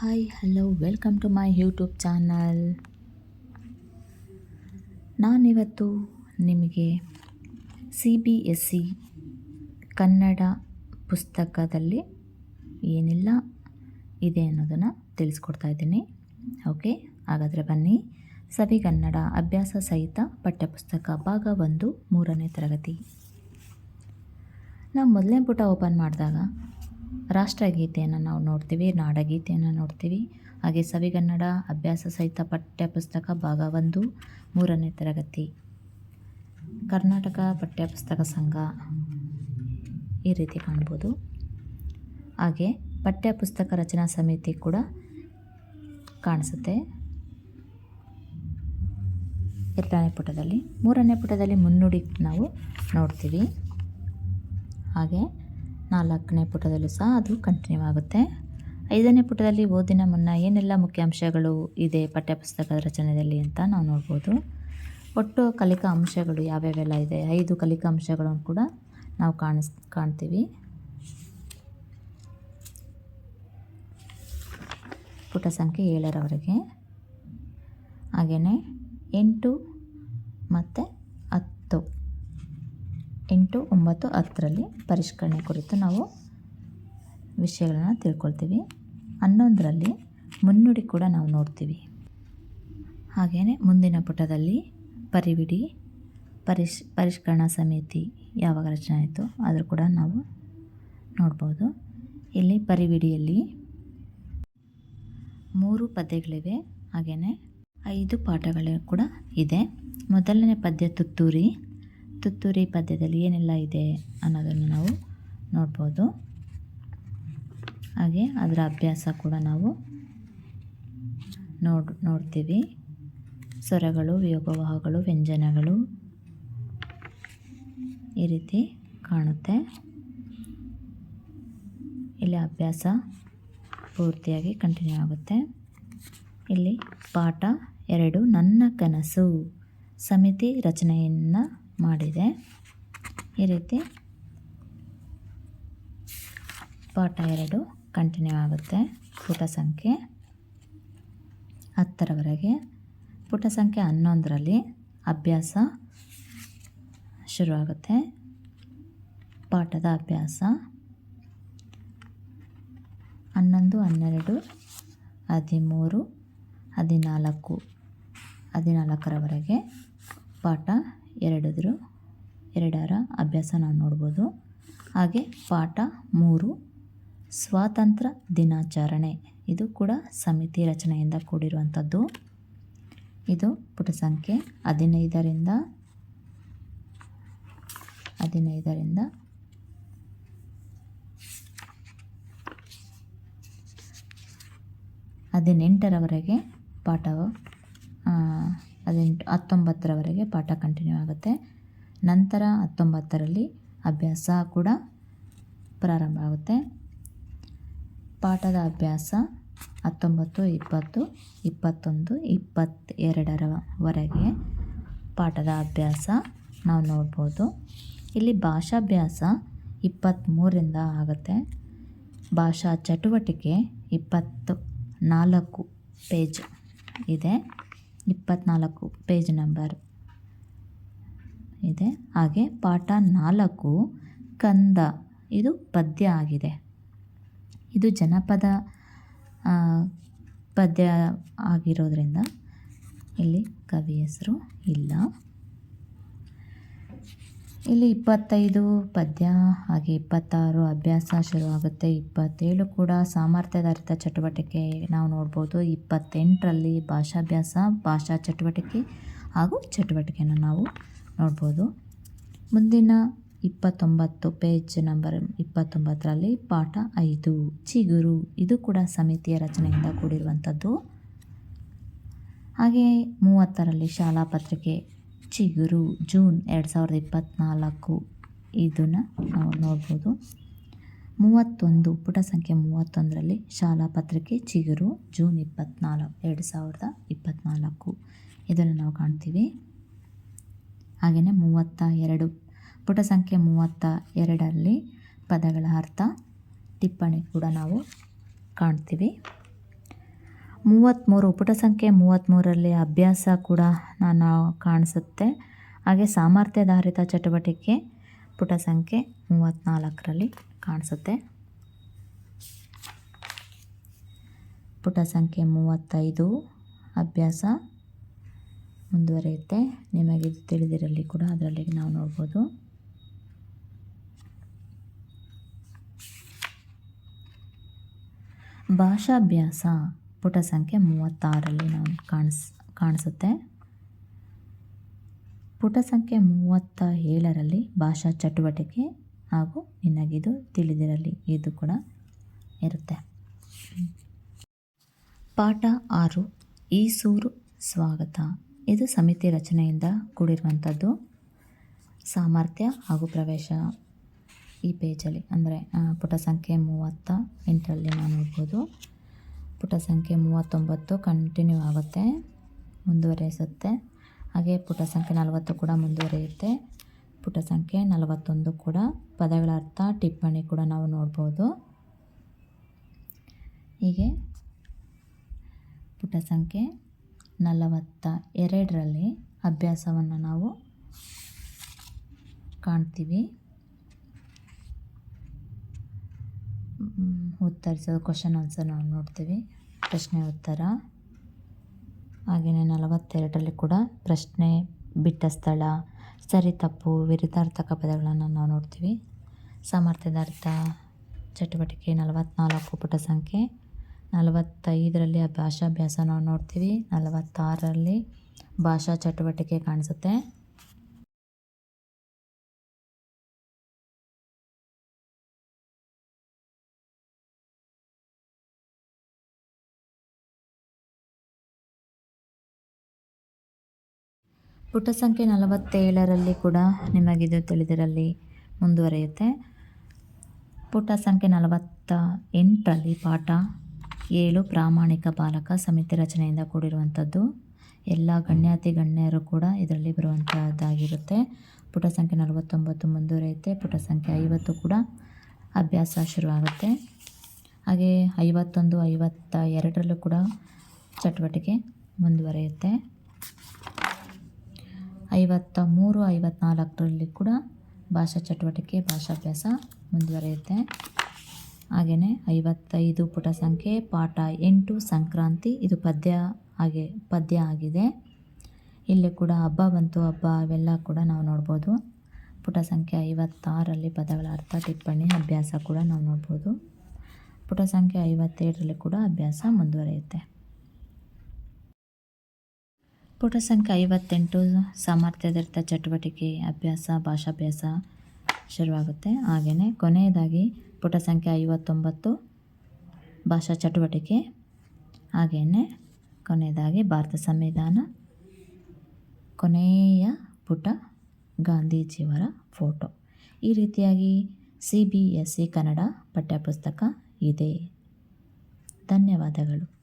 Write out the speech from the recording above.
Hi hello welcome to my YouTube channel ನಾನಿವತ್ತು ನಿಮಗೆ C B S C Kannada ಪುಸ್ತಕದಲ್ಲಿ ಏನೆಲ್ಲ, ಇದೆ ಅನ್ನೋದನ್ನು ತಿಳಿಸ್ಕೊಡ್ತಾ ಇದ್ದೀನಿ. ಓಕೆ ಹಾಗಾದರೆ ಬನ್ನಿ. ಸವಿಗನ್ನಡ ಅಭ್ಯಾಸ ಸಹಿತ ಪಠ್ಯಪುಸ್ತಕ ಭಾಗ ಒಂದು ಮೂರನೇ ತರಗತಿ. ನಾವು ಮೊದಲನೇ ಪುಟ ಓಪನ್ ಮಾಡಿದಾಗ ರಾಷ್ಟ್ರಗೀತೆಯನ್ನು ನಾವು ನೋಡ್ತೀವಿ, ನಾಡಗೀತೆಯನ್ನು ನೋಡ್ತೀವಿ. ಹಾಗೆ ಸವಿಗನ್ನಡ ಅಭ್ಯಾಸ ಸಹಿತ ಪಠ್ಯಪುಸ್ತಕ ಭಾಗ ಒಂದು, ಮೂರನೇ ತರಗತಿ. ಕರ್ನಾಟಕ ಪಠ್ಯಪುಸ್ತಕ ಸಂಘ ಈ ರೀತಿ ಕಾಣ್ಬೋದು. ಹಾಗೆ ಪಠ್ಯಪುಸ್ತಕ ರಚನಾ ಸಮಿತಿ ಕೂಡ ಕಾಣಿಸುತ್ತೆ. ಎರಡನೇ ಪುಟದಲ್ಲಿ, ಮೂರನೇ ಪುಟದಲ್ಲಿ ಮುನ್ನುಡಿ ನಾವು ನೋಡ್ತೀವಿ. ಹಾಗೆ ನಾಲ್ಕನೇ ಪುಟದಲ್ಲೂ ಸಹ ಅದು ಕಂಟಿನ್ಯೂ ಆಗುತ್ತೆ. ಐದನೇ ಪುಟದಲ್ಲಿ ಓದಿನ ಮುನ್ನ ಏನೆಲ್ಲ ಮುಖ್ಯಾಂಶಗಳು ಇದೆ ಪಠ್ಯಪುಸ್ತಕದ ರಚನೆಯಲ್ಲಿ ಅಂತ ನಾವು ನೋಡ್ಬೋದು. ಒಟ್ಟು ಕಲಿಕಾ ಅಂಶಗಳು ಯಾವ್ಯಾವೆಲ್ಲ ಇದೆ? ಐದು ಕಲಿಕಾ ಅಂಶಗಳನ್ನು ಕೂಡ ನಾವು ಕಾಣಿಸ್, ಕಾಣ್ತೀವಿ. ಪುಟ ಸಂಖ್ಯೆ ಏಳರವರೆಗೆ. ಹಾಗೆಯೇ ಎಂಟು ಮತ್ತು ಹತ್ತು. ಎಂಟು ಒಂಬತ್ತು ಹತ್ತರಲ್ಲಿ ಪರಿಷ್ಕರಣೆ ಕುರಿತು ನಾವು ವಿಷಯಗಳನ್ನು ತಿಳ್ಕೊಳ್ತೀವಿ. ಹನ್ನೊಂದರಲ್ಲಿ ಮುನ್ನುಡಿ ಕೂಡ ನಾವು ನೋಡ್ತೀವಿ. ಹಾಗೆಯೇ ಮುಂದಿನ ಪುಟದಲ್ಲಿ ಪರಿವಿಡಿ ಪರಿಶ್ ಪರಿಷ್ಕರಣಾ ಸಮಿತಿ ಯಾವಾಗ ರಚನೆ ಆಯಿತು ಆದರೂ ಕೂಡ ನಾವು ನೋಡ್ಬೋದು. ಇಲ್ಲಿ ಪರಿವಿಡಿಯಲ್ಲಿ ಮೂರು ಪದ್ಯಗಳಿವೆ. ಹಾಗೆಯೇ ಐದು ಪಾಠಗಳು ಕೂಡ ಇದೆ. ಮೊದಲನೇ ಪದ್ಯ ತುತ್ತೂರಿ ತುತ್ತೂರಿ ಪದ್ಯದಲ್ಲಿ ಏನೆಲ್ಲ ಇದೆ ಅನ್ನೋದನ್ನು ನಾವು ನೋಡ್ಬೋದು. ಹಾಗೆ ಅದರ ಅಭ್ಯಾಸ ಕೂಡ ನಾವು ನೋಡ್, ನೋಡ್ತೀವಿ. ಸ್ವರಗಳು ವಿಯೋಗವಾಹಗಳು ವ್ಯಂಜನಗಳು ಈ ರೀತಿ ಕಾಣುತ್ತೆ. ಇಲ್ಲಿ ಅಭ್ಯಾಸ ಪೂರ್ತಿಯಾಗಿ ಕಂಟಿನ್ಯೂ ಆಗುತ್ತೆ. ಇಲ್ಲಿ ಪಾಠ ಎರಡು, ನನ್ನ ಕನಸು, ಸಮಿತಿ ರಚನೆಯನ್ನು ಮಾಡಿದೆ. ಈ ರೀತಿ ಪಾಠ ಎರಡು ಕಂಟಿನ್ಯೂ ಆಗುತ್ತೆ ಪುಟ ಸಂಖ್ಯೆ ಹತ್ತರವರೆಗೆ. ಪುಟ ಸಂಖ್ಯೆ ಹನ್ನೊಂದರಲ್ಲಿ ಅಭ್ಯಾಸ ಶುರುವಾಗುತ್ತೆ. ಪಾಠದ ಅಭ್ಯಾಸ ಹನ್ನೊಂದು, ಹನ್ನೆರಡು, ಹದಿಮೂರು, ಹದಿನಾಲ್ಕು, ಹದಿನಾಲ್ಕರವರೆಗೆ ಪಾಠ ಎರಡದ್ರು. ಎರಡರ ಅಭ್ಯಾಸ ನಾವು ನೋಡ್ಬೋದು. ಹಾಗೆ ಪಾಠ ಮೂರು. ಸ್ವಾತಂತ್ರ್ಯ ದಿನಾಚರಣೆ. ಇದು ಕೂಡ ಸಮಿತಿ ರಚನೆಯಿಂದ ಕೂಡಿರುವಂಥದ್ದು. ಇದು ಪುಟ ಸಂಖ್ಯೆ ಹದಿನೈದರಿಂದ ಹದಿನೈದರಿಂದ ಹದಿನೆಂಟರವರೆಗೆ ಪಾಠವು ಹದಿನೆಂಟು, ಹತ್ತೊಂಬತ್ತರವರೆಗೆ ಪಾಠ ಕಂಟಿನ್ಯೂ ಆಗುತ್ತೆ. ನಂತರ ಹತ್ತೊಂಬತ್ತರಲ್ಲಿ ಅಭ್ಯಾಸ ಕೂಡ ಪ್ರಾರಂಭ ಆಗುತ್ತೆ. ಪಾಠದ ಅಭ್ಯಾಸ ಹತ್ತೊಂಬತ್ತು, ಇಪ್ಪತ್ತು, ಇಪ್ಪತ್ತೊಂದು, ಇಪ್ಪತ್ತೆರಡರವರೆಗೆ ಪಾಠದ ಅಭ್ಯಾಸ ನಾವು ನೋಡ್ಬೋದು. ಇಲ್ಲಿ ಭಾಷಾಭ್ಯಾಸ ಇಪ್ಪತ್ತ್ಮೂರರಿಂದ ಆಗುತ್ತೆ. ಭಾಷಾ ಚಟುವಟಿಕೆ ಇಪ್ಪತ್ತು ನಾಲ್ಕು ಪೇಜ್ ಇದೆ. ಇಪ್ಪತ್ತ್ನಾಲ್ಕು ಪೇಜ್ ನಂಬರ್ ಇದೆ. ಹಾಗೆ ಪಾಠ ನಾಲ್ಕು, ಕಂದ. ಇದು ಪದ್ಯ ಆಗಿದೆ. ಇದು ಜನಪದ ಪದ್ಯ ಆಗಿರೋದ್ರಿಂದ ಇಲ್ಲಿ ಕವಿ ಹೆಸರು ಇಲ್ಲ. ಇಲ್ಲಿ ಇಪ್ಪತ್ತೈದು ಪದ್ಯ, ಹಾಗೆ ಇಪ್ಪತ್ತಾರು ಅಭ್ಯಾಸ ಶುರುವಾಗುತ್ತೆ. ಇಪ್ಪತ್ತೇಳು ಕೂಡ ಸಾಮರ್ಥ್ಯಾಧಾರಿತ ಚಟುವಟಿಕೆ ನಾವು ನೋಡ್ಬೋದು. ಇಪ್ಪತ್ತೆಂಟರಲ್ಲಿ ಭಾಷಾಭ್ಯಾಸ, ಭಾಷಾ ಚಟುವಟಿಕೆ ಹಾಗೂ ಚಟುವಟಿಕೆಯನ್ನು ನಾವು ನೋಡ್ಬೋದು. ಮುಂದಿನ ಇಪ್ಪತ್ತೊಂಬತ್ತು ಪೇಜ್ ನಂಬರ್ ಇಪ್ಪತ್ತೊಂಬತ್ತರಲ್ಲಿ ಪಾಠ ಐದು, ಚಿಗುರು. ಇದು ಕೂಡ ಸಮಿತಿಯ ರಚನೆಯಿಂದ ಕೂಡಿರುವಂಥದ್ದು. ಹಾಗೆ ಮೂವತ್ತರಲ್ಲಿ ಶಾಲಾ ಪತ್ರಿಕೆ ಚಿಗುರು ಜೂನ್ ಎರಡು ಸಾವಿರದ ಇಪ್ಪತ್ತ್ನಾಲ್ಕು ಇದನ್ನು ನಾವು ನೋಡ್ಬೋದು. ಮೂವತ್ತೊಂದು, ಪುಟ ಸಂಖ್ಯೆ ಮೂವತ್ತೊಂದರಲ್ಲಿ ಶಾಲಾ ಪತ್ರಿಕೆ ಚಿಗುರು ಜೂನ್ ಇಪ್ಪತ್ತ್ನಾಲ್ಕು ಎರಡು ಸಾವಿರದ ಇಪ್ಪತ್ತ್ನಾಲ್ಕು ಇದನ್ನು ನಾವು ಕಾಣ್ತೀವಿ. ಹಾಗೆಯೇ ಮೂವತ್ತ ಎರಡು, ಪುಟ ಸಂಖ್ಯೆ ಮೂವತ್ತ ಎರಡರಲ್ಲಿ ಪದಗಳ ಅರ್ಥ, ಟಿಪ್ಪಣಿ ಕೂಡ ನಾವು ಕಾಣ್ತೀವಿ. ಮೂವತ್ತ್ಮೂರು ಪುಟ ಸಂಖ್ಯೆ ಮೂವತ್ತ್ಮೂರರಲ್ಲಿ ಅಭ್ಯಾಸ ಕೂಡ ನಾನು ಕಾಣಿಸುತ್ತೆ. ಹಾಗೆ ಸಾಮರ್ಥ್ಯಧಾರಿತ ಚಟುವಟಿಕೆ ಪುಟ ಸಂಖ್ಯೆ ಮೂವತ್ತ್ನಾಲ್ಕರಲ್ಲಿ ಕಾಣಿಸುತ್ತೆ. ಪುಟ ಸಂಖ್ಯೆ ಮೂವತ್ತೈದು, ಅಭ್ಯಾಸ ಮುಂದುವರಿಯುತ್ತೆ. ನಿಮಗೆ ಇದು ತಿಳಿದಿರಲಿ ಕೂಡ, ಅದರಲ್ಲಿ ನಾವು ನೋಡ್ಬೋದು. ಭಾಷಾಭ್ಯಾಸ ಪುಟ ಸಂಖ್ಯೆ ಮೂವತ್ತಾರಲ್ಲಿ ನಾವು ಕಾಣಿಸ್, ಕಾಣಿಸುತ್ತೆ. ಪುಟ ಸಂಖ್ಯೆ ಮೂವತ್ತ ಏಳರಲ್ಲಿ ಭಾಷಾ ಚಟುವಟಿಕೆ ಹಾಗೂ ನಿನಗಿದು ತಿಳಿದಿರಲಿ ಇದು ಕೂಡ ಇರುತ್ತೆ. ಪಾಠ ಆರು ಈಸೂರು ಸ್ವಾಗತ. ಇದು ಸಮಿತಿ ರಚನೆಯಿಂದ ಕೂಡಿರುವಂಥದ್ದು. ಸಾಮರ್ಥ್ಯ ಹಾಗೂ ಪ್ರವೇಶ ಈ ಪೇಜಲ್ಲಿ, ಅಂದರೆ ಪುಟ ಸಂಖ್ಯೆ ಮೂವತ್ತ ಎಂಟರಲ್ಲಿ ನಾವು ನೋಡ್ಬೋದು. ಪುಟ ಸಂಖ್ಯೆ ಮೂವತ್ತೊಂಬತ್ತು ಕಂಟಿನ್ಯೂ ಆಗುತ್ತೆ ಮುಂದುವರಿಸುತ್ತೆ ಹಾಗೆ ಪುಟ ಸಂಖ್ಯೆ ನಲವತ್ತು ಕೂಡ ಮುಂದುವರಿಯುತ್ತೆ. ಪುಟ ಸಂಖ್ಯೆ ನಲವತ್ತೊಂದು ಕೂಡ ಪದಗಳ ಅರ್ಥ ಟಿಪ್ಪಣಿ ಕೂಡ ನಾವು ನೋಡ್ಬೋದು. ಹೀಗೆ ಪುಟ ಸಂಖ್ಯೆ ನಲವತ್ತ ಎರಡರಲ್ಲಿ ಅಭ್ಯಾಸವನ್ನು ನಾವು ಕಾಣ್ತೀವಿ ಮ್, ಉತ್ತರಿಸೋದು ಕ್ವಶನ್ ಆನ್ಸರ್ ನಾವು ನೋಡ್ತೀವಿ. ಪ್ರಶ್ನೆ ಉತ್ತರ. ಹಾಗೆಯೇ ನಲವತ್ತೆರಡರಲ್ಲಿ ಕೂಡ ಪ್ರಶ್ನೆ ಬಿಟ್ಟ ಸ್ಥಳ, ಸರಿ ತಪ್ಪು, ವಿರುದ್ಧಾರ್ಥಕ ಪದಗಳನ್ನು ನಾವು ನೋಡ್ತೀವಿ. ಸಾಮರ್ಥ್ಯದಾರ್ಥ, ಚಟುವಟಿಕೆ ನಲವತ್ತ್ನಾಲ್ಕು ಪುಟ ಸಂಖ್ಯೆ. ನಲವತ್ತೈದರಲ್ಲಿ ಆ ಭಾಷಾಭ್ಯಾಸ ನಾವು ನೋಡ್ತೀವಿ. ನಲವತ್ತಾರರಲ್ಲಿ ಭಾಷಾ ಚಟುವಟಿಕೆ ಕಾಣಿಸುತ್ತೆ. ಪುಟ ಸಂಖ್ಯೆ ನಲವತ್ತೇಳರಲ್ಲಿ ಕೂಡ ನಿಮಗಿದು ತಿಳಿದಿರಲಿ ಮುಂದುವರಿಯುತ್ತೆ. ಪುಟ ಸಂಖ್ಯೆ ನಲವತ್ತ ಎಂಟರಲ್ಲಿ ಪಾಠ ಏಳು ಪ್ರಾಮಾಣಿಕ ಬಾಲಕ ಸಮಿತಿ ರಚನೆಯಿಂದ ಕೂಡಿರುವಂಥದ್ದು. ಎಲ್ಲ ಗಣ್ಯಾತಿ ಗಣ್ಯರು ಕೂಡ ಇದರಲ್ಲಿ ಬರುವಂಥದ್ದಾಗಿರುತ್ತೆ. ಪುಟ ಸಂಖ್ಯೆ ನಲವತ್ತೊಂಬತ್ತು ಮುಂದುವರಿಯುತ್ತೆ. ಪುಟ ಸಂಖ್ಯೆ ಐವತ್ತು ಕೂಡ ಅಭ್ಯಾಸ ಶುರುವಾಗುತ್ತೆ. ಹಾಗೆ ಐವತ್ತೊಂದು, ಐವತ್ತ ಎರಡರಲ್ಲೂ ಕೂಡ ಚಟುವಟಿಕೆ ಮುಂದುವರಿಯುತ್ತೆ. ಐವತ್ತ ಮೂರು ಐವತ್ನಾಲ್ಕರಲ್ಲಿ ಕೂಡ ಭಾಷಾ ಚಟುವಟಿಕೆ, ಭಾಷಾಭ್ಯಾಸ ಮುಂದುವರಿಯುತ್ತೆ. ಹಾಗೆಯೇ ಐವತ್ತೈದು ಪುಟ ಸಂಖ್ಯೆ, ಪಾಠ ಎಂಟು, ಸಂಕ್ರಾಂತಿ, ಇದು ಪದ್ಯ ಹಾಗೆ, ಪದ್ಯ ಆಗಿದೆ. ಇಲ್ಲಿ ಕೂಡ ಹಬ್ಬ ಬಂತು, ಹಬ್ಬ ಅವೆಲ್ಲ ಕೂಡ ನಾವು ನೋಡ್ಬೋದು. ಪುಟ ಸಂಖ್ಯೆ ಐವತ್ತಾರರಲ್ಲಿ ಪದಗಳ ಅರ್ಥ, ಟಿಪ್ಪಣಿ, ಅಭ್ಯಾಸ ಕೂಡ ನಾವು ನೋಡ್ಬೋದು. ಪುಟ ಸಂಖ್ಯೆ ಐವತ್ತೇಳರಲ್ಲಿ ಕೂಡ ಅಭ್ಯಾಸ ಮುಂದುವರಿಯುತ್ತೆ. ಪುಟ ಸಂಖ್ಯೆ ಐವತ್ತೆಂಟು ಸಾಮರ್ಥ್ಯದರ್ಥ ಚಟುವಟಿಕೆ, ಅಭ್ಯಾಸ, ಭಾಷಾಭ್ಯಾಸ ಶುರುವಾಗುತ್ತೆ. ಹಾಗೆಯೇ ಕೊನೆಯದಾಗಿ ಪುಟ ಸಂಖ್ಯೆ ಐವತ್ತೊಂಬತ್ತು ಭಾಷಾ ಚಟುವಟಿಕೆ. ಹಾಗೆಯೇ ಕೊನೆಯದಾಗಿ ಭಾರತ ಸಂವಿಧಾನ. ಕೊನೆಯ ಪುಟ ಗಾಂಧೀಜಿಯವರ ಫೋಟೋ. ಈ ರೀತಿಯಾಗಿ C B S C Kannada ಪಠ್ಯಪುಸ್ತಕ ಇದೆ. ಧನ್ಯವಾದಗಳು.